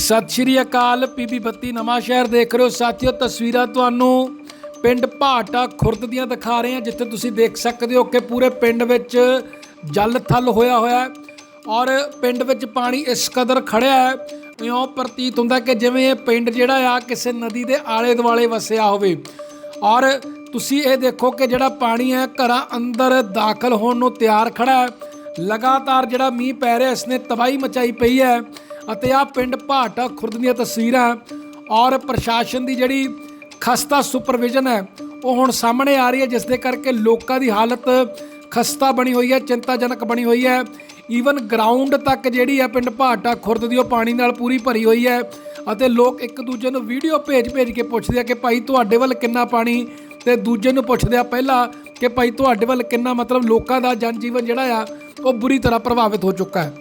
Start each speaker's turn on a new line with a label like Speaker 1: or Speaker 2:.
Speaker 1: ਸਤਿ ਸ਼੍ਰੀ ਅਕਾਲ ਪੀਬੀ ਬੱਤੀ ਨਵਾਂ ਸ਼ਹਿਰ ਦੇਖ ਰਹੇ ਹੋ। ਸਾਥੀਓ, ਤਸਵੀਰਾਂ ਤੁਹਾਨੂੰ ਪਿੰਡ ਭਾਟਾ ਖੁਰਦ ਦੀਆਂ ਦਿਖਾ ਰਹੇ ਹਾਂ, ਜਿੱਥੇ ਤੁਸੀਂ ਦੇਖ ਸਕਦੇ ਹੋ ਕਿ ਪੂਰੇ ਪਿੰਡ ਵਿੱਚ ਜਲ ਥਲ ਹੋਇਆ ਹੋਇਆ ਹੈ ਔਰ ਪਿੰਡ ਵਿੱਚ ਪਾਣੀ ਇਸ ਕਦਰ ਖੜਿਆ ਹੈ। ਇਉਂ ਪ੍ਰਤੀਤ ਹੁੰਦਾ ਕਿ ਜਿਵੇਂ ਇਹ ਪਿੰਡ ਜਿਹੜਾ ਆ ਕਿਸੇ ਨਦੀ ਦੇ ਆਲੇ ਦੁਆਲੇ ਵਸਿਆ ਹੋਵੇ। ਔਰ ਤੁਸੀਂ ਇਹ ਦੇਖੋ ਕਿ ਜਿਹੜਾ ਪਾਣੀ ਹੈ, ਘਰਾਂ ਅੰਦਰ ਦਾਖਲ ਹੋਣ ਨੂੰ ਤਿਆਰ ਖੜਾ ਹੈ। ਲਗਾਤਾਰ ਜਿਹੜਾ ਮੀਂਹ ਪੈ ਰਿਹਾ ਇਸ ਨੇ ਤਬਾਹੀ ਮਚਾਈ ਪਈ ਹੈ। ਅਤੇ ਆ ਪਿੰਡ ਭਾਟਾ ਖੁਰਦ ਦੀਆਂ ਤਸਵੀਰਾਂ ਔਰ ਪ੍ਰਸ਼ਾਸਨ ਦੀ ਜਿਹੜੀ ਖਸਤਾ ਸੁਪਰਵਿਜ਼ਨ ਹੈ, ਉਹ ਹੁਣ ਸਾਹਮਣੇ ਆ ਰਹੀ ਹੈ, ਜਿਸ ਦੇ ਕਰਕੇ ਲੋਕਾਂ ਦੀ ਹਾਲਤ ਖਸਤਾ ਬਣੀ ਹੋਈ ਹੈ, ਚਿੰਤਾਜਨਕ ਬਣੀ ਹੋਈ ਹੈ। ਈਵਨ ਗਰਾਊਂਡ ਤੱਕ ਜਿਹੜੀ ਹੈ ਪਿੰਡ ਭਾਟਾ ਖੁਰਦ ਦੀ ਉਹ ਪਾਣੀ ਨਾਲ ਪੂਰੀ ਭਰੀ ਹੋਈ ਹੈ ਅਤੇ ਲੋਕ ਇੱਕ ਦੂਜੇ ਨੂੰ ਵੀਡੀਓ ਭੇਜ ਭੇਜ ਕੇ ਪੁੱਛਦੇ ਆ ਕਿ ਭਾਈ ਤੁਹਾਡੇ ਵੱਲ ਕਿੰਨਾ ਪਾਣੀ? ਤੇ ਦੂਜੇ ਨੂੰ ਪੁੱਛਦੇ ਆ ਪਹਿਲਾਂ ਕਿ ਭਾਈ ਤੁਹਾਡੇ ਵੱਲ ਕਿੰਨਾ ਮਤਲਬ ਲੋਕਾਂ ਦਾ ਜਨ ਜੀਵਨ ਜਿਹੜਾ ਆ, ਉਹ ਬੁਰੀ ਤਰ੍ਹਾਂ ਪ੍ਰਭਾਵਿਤ ਹੋ ਚੁੱਕਾ ਹੈ।